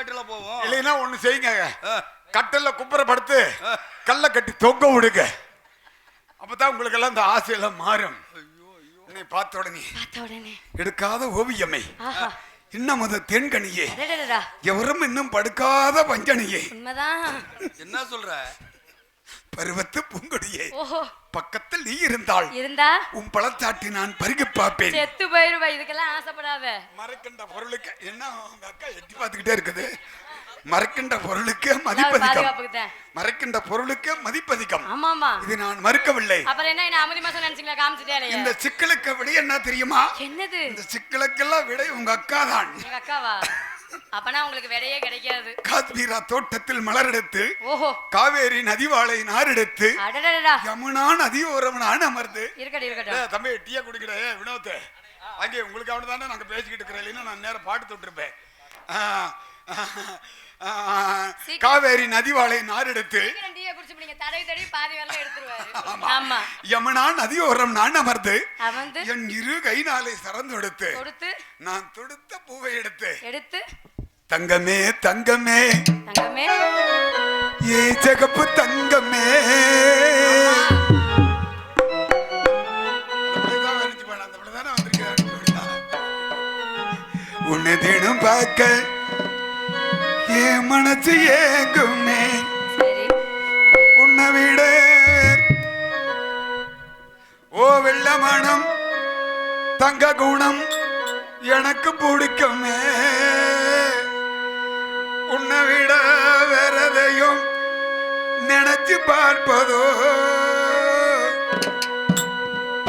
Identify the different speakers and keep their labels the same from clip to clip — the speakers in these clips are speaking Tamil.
Speaker 1: காட்டுல போவோம்.
Speaker 2: இல்லைன்னா ஒண்ணு செய்யுங்க. கட்டல்ல குப்புற படுத்து. கல்ல கட்டி தொங்க விடுங்க. அப்பதான் உங்களுக்கு எல்லாம் இந்த ஆசையெல்லாம் மாறும் உன்னை பார்த்த உடனே
Speaker 3: பார்த்த உடனே.
Speaker 2: எடுக்காத ஓவியமே.
Speaker 3: ஆஹா.
Speaker 2: இன்னும் அது தென்கனியே. எவரும் இன்னும் படுக்காத பஞ்சனியே.
Speaker 1: என்ன சொல்ற?
Speaker 2: பருவத்து பூங்கொடியே.
Speaker 3: ஓஹோ.
Speaker 2: பக்கத்தில் நீ இருந்தால்
Speaker 3: இருந்தா?
Speaker 2: உன் பழச்சாட்டி நான் பருகி பார்ப்பேன்.
Speaker 3: செத்து போயிருவா இதுக்கெல்லாம் ஆசைப்படாத.
Speaker 2: மறக்கின்ற பொருளுக்கு என்ன உங்க அக்கா எட்டி பார்த்துக்கிட்டே இருக்குது? மறக்கின்ற பொருளுக்கு
Speaker 3: தான்
Speaker 2: மறைக்கின்ற பொருளுக்கு மதிப்பதிகம்.
Speaker 3: ஆமாமா
Speaker 2: இது நான் மறுக்கவில்லை.
Speaker 3: அப்புறம் என்ன என்ன அமுதி மாசம் நினைச்சீங்களா? காமிச்சிட்டே
Speaker 2: இந்த சிக்கலுக்கு விடை என்ன தெரியுமா?
Speaker 3: என்னது?
Speaker 2: இந்த சிக்கலுக்கெல்லாம் விடை உங்க அக்கா தான்
Speaker 3: எங்க அக்காவா? அப்பனா உங்களுக்கு விடையே கிடைக்காது.
Speaker 2: காத்மீரா தோட்டத்தில் மலரெடுத்து
Speaker 3: ஓஹோ.
Speaker 2: காவேரி நதிவாளை நாரெடுத்து யமுனா நதியோரம் நான் அமர்ந்து.
Speaker 3: இருக்கட்டும்
Speaker 2: தம்பி டீயை குடிக்கிற வினோத் அங்கே உங்களுக்கு அவனு தானே நாங்க பேசிக்கிட்டு இருக்கிறோம். இல்லைன்னா நான் நேரம் பாட்டு தொட்டிருப்பேன். காவேரி நதிவாளை நாரெடுத்து. யமுனா நதியோரம் நான் அமர்ந்து என் இரு கை நாளை சறந்து எடுத்து நான் தொடுத்த பூவை எடுத்து
Speaker 3: எடுத்து
Speaker 2: தங்கமே தங்கமே.
Speaker 3: தங்கமே.
Speaker 2: ஏ ஜகப்பு தங்கமே. உன்னை தினம் பார்க்க என் மனசு ஏங்குமே. உன்னை விட. ஓ வெள்ள மனம் தங்க குணம் எனக்கு பிடிக்குமே. உன்னை விட வேறதையும் நினைச்சு பார்ப்பதோ.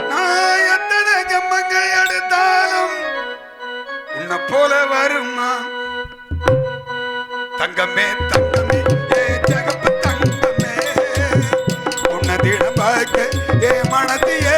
Speaker 2: நான் எத்தனை ஜம்மங்கள் எடுத்தாலும் உன்னை போல வருமா? தங்கமே தங்கமே ஏ ஜகப்பு தங்கமே. உன்னை தினம் பார்க்க ஏ மனது ஏ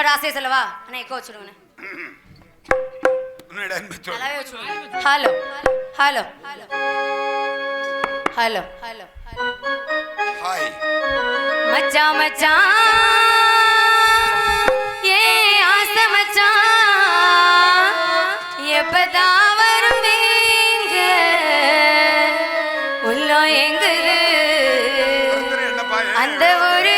Speaker 3: என்னோட ஆசையை சொல்லவா? அண்ணா எக்கோ வச்சுடுவேன் hello hello hello hello hello
Speaker 2: hi
Speaker 3: மச்சா மச்சா. ஏ ஆச மச்சா. எப்பதான் அந்த ஒரு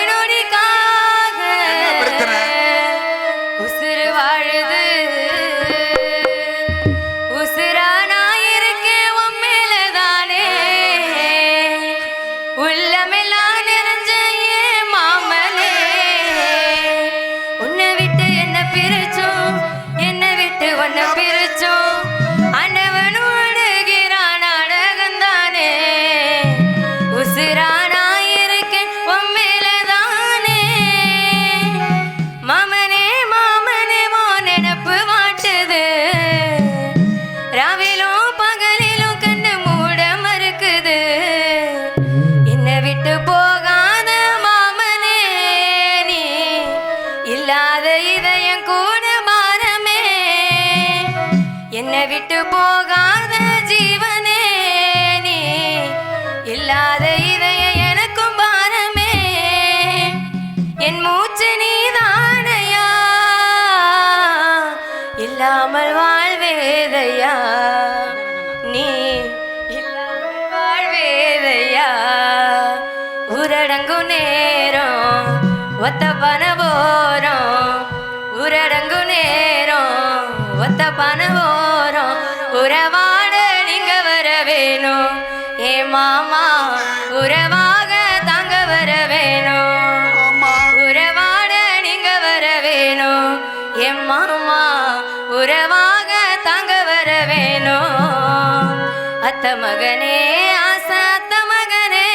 Speaker 3: ಮಗನೇ ಆಸತ್ತ ಮಗನೇ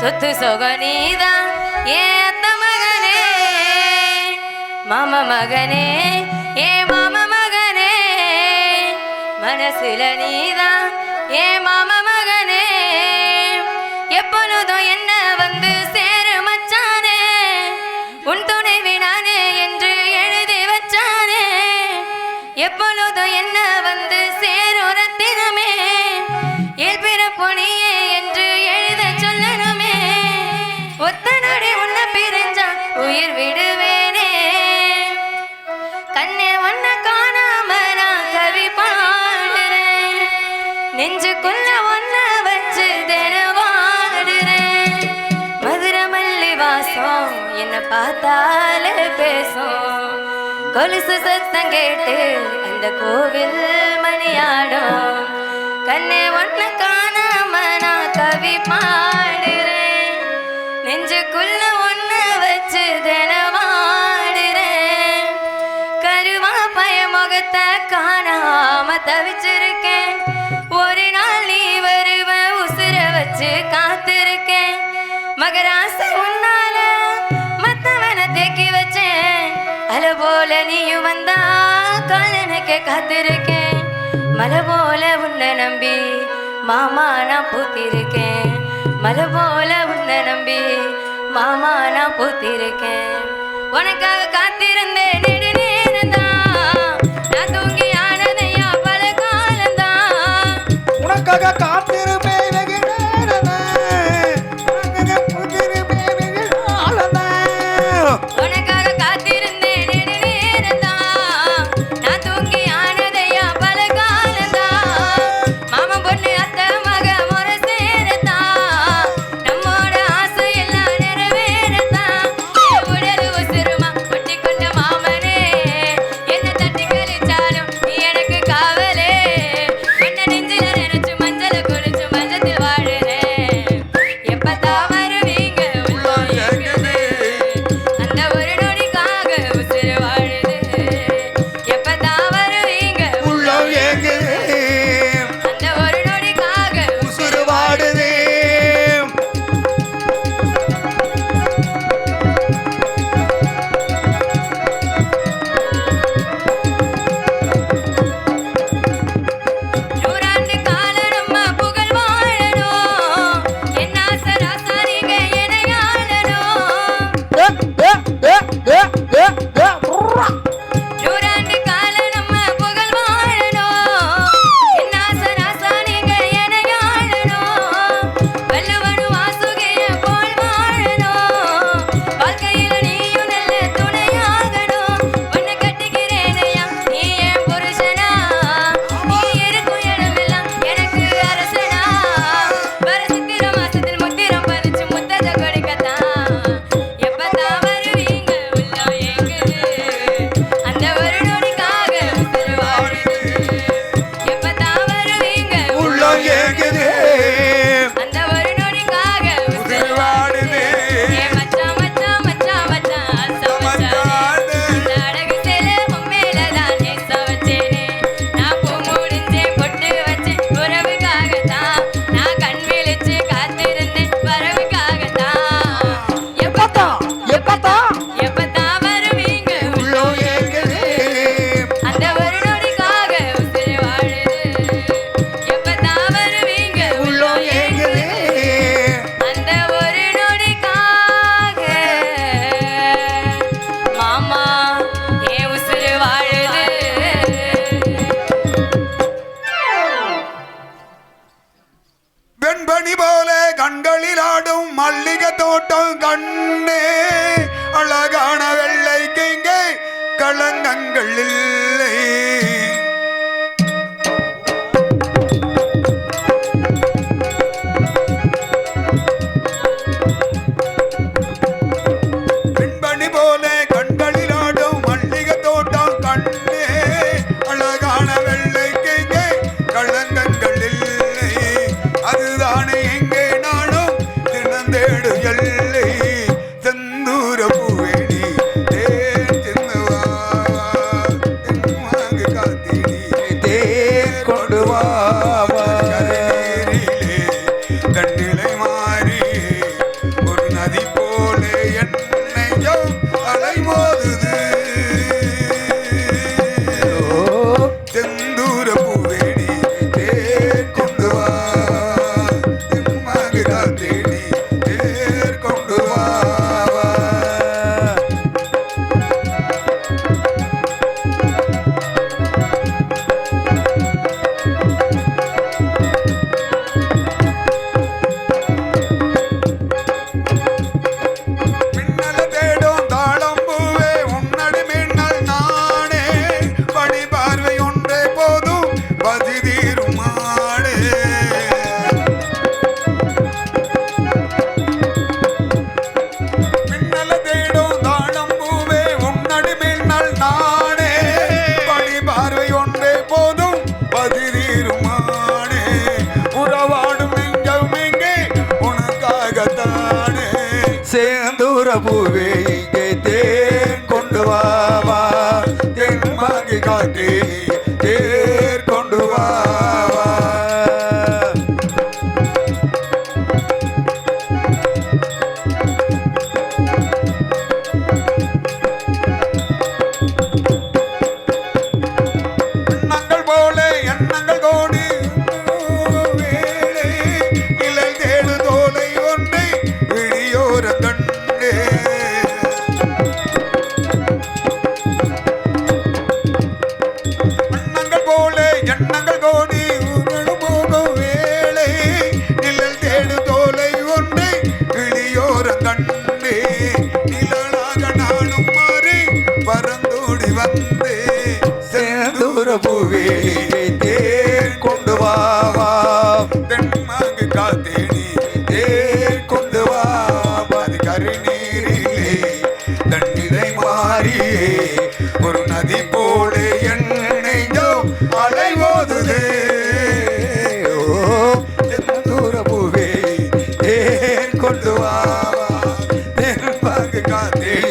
Speaker 3: ಸುತ್ತು ಸೊಗನೀದ ಏತ್ತ ಮಗನೇ ಮಾಮ ಮಗನೇ ಏ ಮಾಮ ಮಗನೇ ಮನಸ್ಸಿಲ ನೀದ ಏ ಮಾಮ ಮಗನೇ ಎಪ್ಪನುದೊಯ சத்தத்தால பேசும். கொலுசு சத்தம் கேட்டு அந்த கோவில் மணியாடும். கண்ணே ஒன்ன காணாம நான் கவி பாடுறேன். நெஞ்சுக்குள்ள ஒன்று வச்சு தினமாடுறேன். கருவா பய முகத்தை காணாம தவிச்சிருக்கேன். ஒரு நாள் நீ வருவ உசுர வச்சு காத்திருக்கேன். மகராச உன்னால அன்னைக்கு வச்சேன். அலை போல நீயும் வந்தா கலனுக்கு காத்திருக்கேன். மலை போல உன்னை நம்பி மாமா நான் பூத்திருக்கேன். மலை போல உன்னை நம்பி மாமா நான் பூத்திருக்கேன். உனக்காக காத்திருந்தேன் நான் தூங்கி ஆனதையா பல
Speaker 4: காலந்தான். காத்திருப்பேன்.
Speaker 1: got this.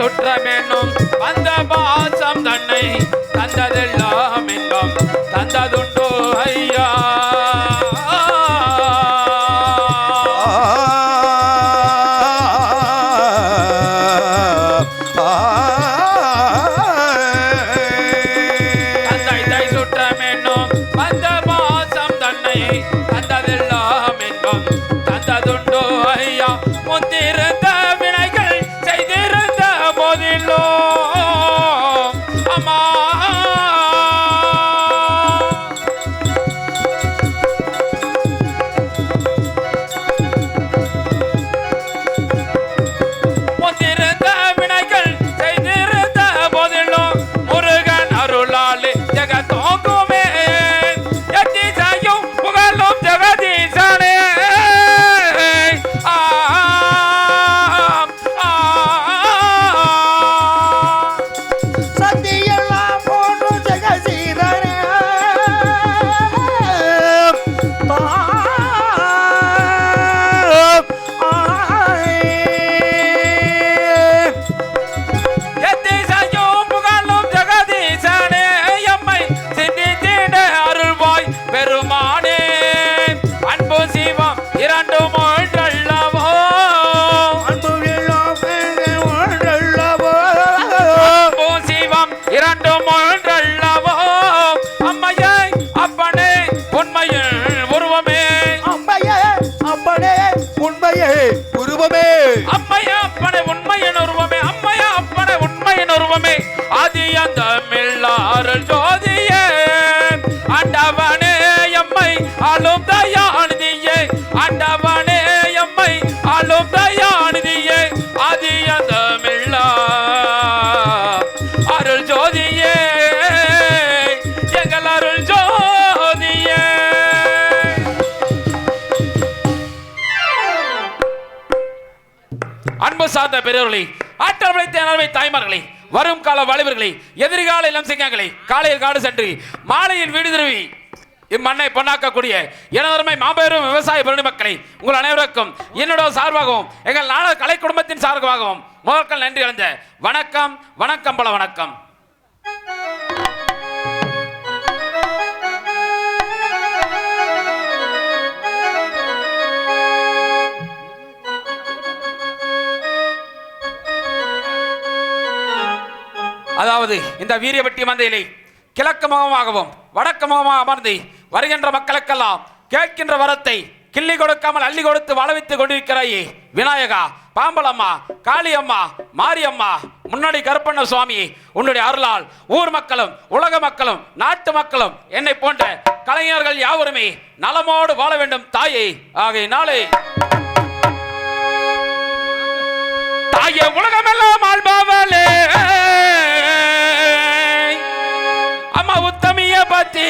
Speaker 1: சுற்றமென்னும் அந்த பாசம் தன்னை தந்ததெல்லாம் என்னும் தந்ததுண்டோ ஐயா. அருள் ஜோதியே எங்கள் அருள் ஜோதியே. அன்பு சார்ந்த பெரியவர்களே ஆற்றல் படைத்த தாய்மார்களே வரும் கால வாலிபர்களே எதிர்கால இளம் சிங்கங்களை காலையில் காடு சென்று மாலையில் வீடு திரும்பி இம்மண்ணை பொன்னாக்கக்கூடிய எனதருமை மாபெரும் விவசாய பெருணி மக்களை உங்கள் அனைவருக்கும் என்னோட சார்பாகவும் எங்கள் நாட கலை குடும்பத்தின் சார்பாகவும் முதற்கள் நன்றி அடைந்த வணக்கம் வணக்கம் பல வணக்கம். அதாவது இந்த வீரியவட்டி மந்தையிலே கிழக்கு முகமாகவும் வடக்கு முகமாக அமர்ந்து வருகின்ற மக்களுக்கெல்லாம் கேட்கின்ற வரத்தை கிள்ளி கொடுக்காமல் அள்ளி கொடுத்து வாழ வைத்துக் கொண்டிருக்கிறாயே. விநாயகா பாம்பலம்மா காளியம்மா மாரியம்மா முன்னாடி கருப்பண்ண சுவாமி உன்னுடைய அருளால் ஊர் மக்களும் உலக மக்களும் நாட்டு மக்களும் என்னை போன்ற கலைஞர்கள் யாவருமே நலமோடு வாழ வேண்டும் தாயே. நாளை தாயே உலகமெல்லாம் ஆள்பவளே. அம்மா உத்தமிய பத்தி